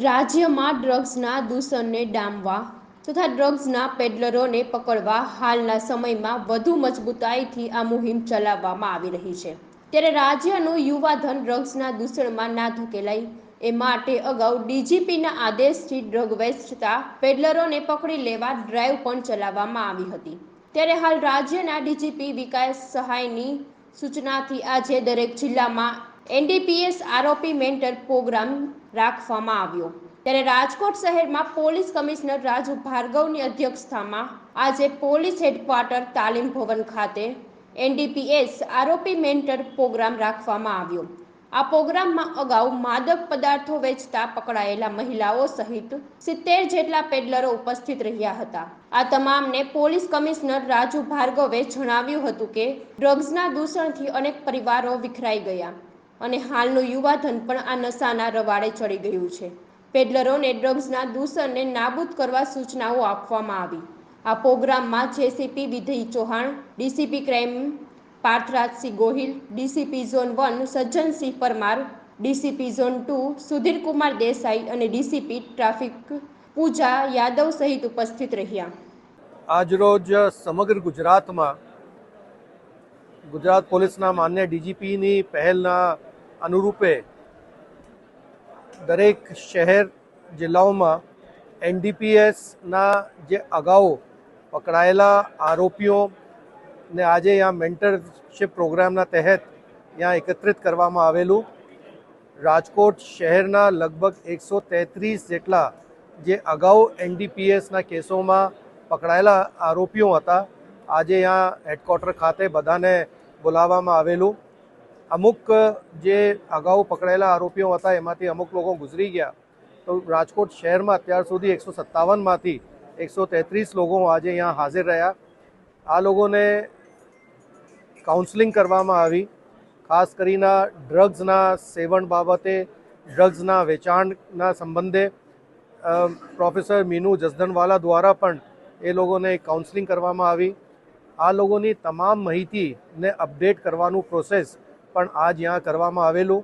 રાજ્યમાં ડ્રગ્સના દૂષણને ડામવા તથા ડ્રગ્સના પેડલરોને પકડવા હાલના સમયમાં વધુ મજબૂતાઈથી આ મુહિમ ચલાવવામાં આવી રહી છે. ત્યારે રાજ્યનું યુવાધન ડ્રગ્સના દૂષણમાં ના ધકેલાય એ માટે અગાઉ ડીજીપીના આદેશથી ડ્રગ વેચતા પેડલરોને પકડી લેવા ડ્રાઈવ પણ ચલાવવામાં આવી હતી. ત્યારે હાલ રાજ્યના ડીજીપી વિકાસ સહાયની સૂચનાથી આજે દરેક જિલ્લામાં એનડીપીએસ આરોપી મેન્ટર પ્રોગ્રામ રાખવામાં આવ્યો. ત્યારે રાજકોટ શહેરમાં પોલીસ કમિશનર રાજુ ભાર્ગવની અધ્યક્ષતામાં આજે પોલીસ હેડક્વાર્ટર તાલીમ ભવન ખાતે એનડીપીએસ આરોપી મેન્ટર પ્રોગ્રામ રાખવામાં આવ્યો. આ પ્રોગ્રામમાં અગાઉ માદક પદાર્થો વેચતા પકડાયેલા મહિલાઓ સહિત સિત્તેર જેટલા પેડલરો ઉપસ્થિત રહ્યા હતા. આ તમામને પોલીસ કમિશનર રાજુ ભાર્ગવે જણાવ્યું હતું કે, ડ્રગ્સના દૂષણથી અનેક પરિવારો વિખરાઈ ગયા. અને હાલનું યુવાધન પણ આ નશાના રવાડે ચડી ગયું છે. પેડલરોને ડ્રગ્સના દૂષણને નાબૂદ કરવા સૂચનાઓ આપવામાં આવી. આ પ્રોગ્રામમાં JCP વિધય Chauhan, DCP crime Parthrajsinh Gohil, DCP zone one Sajjansinh Parmar, DCP zone two Sudhirkumar Desai અને ડીસીપી ટ્રાફિક પૂજા યાદવ સહિત ઉપસ્થિત રહ્યા. આજરોજ સમગ્ર ગુજરાતમાં ગુજરાત પોલીસના માન્ય ડીજીપીની પહેલના અનુરૂપે દરેક શહેર જિલ્લાઓમાં એનડીપીએસના જે અગાઉ પકડાયેલા આરોપીઓને આજે અહીંયા મેન્ટરશીપ પ્રોગ્રામના તહેત ત્યાં એકત્રિત કરવામાં આવેલું. રાજકોટ શહેરના લગભગ એકસો તેત્રીસ જેટલા જે અગાઉ એનડીપીએસના કેસોમાં પકડાયેલા આરોપીઓ હતા, આજે અહીંયા હેડક્વાર્ટર ખાતે બધાને બોલાવવામાં આવેલું. અમુક જે અગાઉ પકડાયેલા આરોપીઓ હતા, એમાંથી અમુક લોકો ગુજરી ગયા. તો રાજકોટ શહેરમાં અત્યાર સુધી એકસો સત્તાવનમાંથી એકસો તેત્રીસ લોકો આજે અહીંયા હાજર રહ્યા. આ લોકોને કાઉન્સલિંગ કરવામાં આવી. ખાસ કરીને ડ્રગ્સના સેવન બાબતે, ડ્રગ્સના વેચાણના સંબંધે પ્રોફેસર મીનુ જસદનવાલા દ્વારા પણ એ લોકોને કાઉન્સલિંગ કરવામાં આવી. આ લોકોની તમામ માહિતીને અપડેટ કરવાનું પ્રોસેસ પણ આજ જ્યાં કરવામાં આવેલું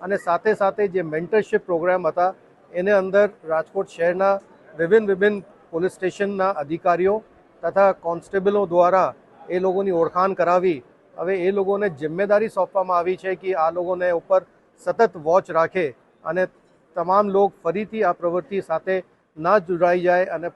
અને સાથે સાથે જે મેન્ટરશીપ પ્રોગ્રામ હતા, એને અંદર રાજકોટ શહેરના વિભિન્ન વિભિન્ન પોલીસ સ્ટેશનના અધિકારીઓ તથા કોન્સ્ટેબલો દ્વારા એ લોકોની ઓળખાણ કરાવી. હવે એ લોકોને જિમ્મેદારી સોંપવામાં આવી છે કે આ લોકોને ઉપર સતત વોચ રાખે અને તમામ લોક ફરીથી આ પ્રવૃત્તિ સાથે ના જોડાઈ જાય અને